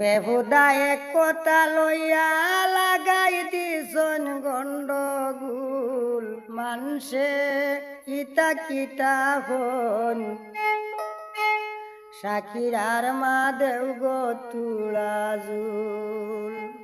বেহুদায় কথা লইয়া লাগাই দিছন গণ্ডগুল, মানসে ইতা কিতা হন। সাকিরার মা দেউ গো জুল।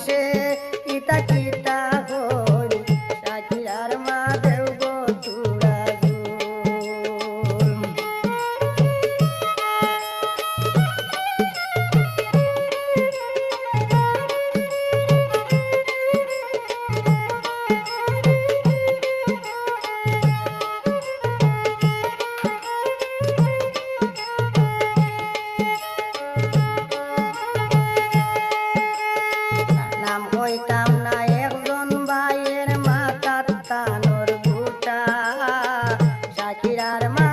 বংশে পিতা পিতা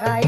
raíz.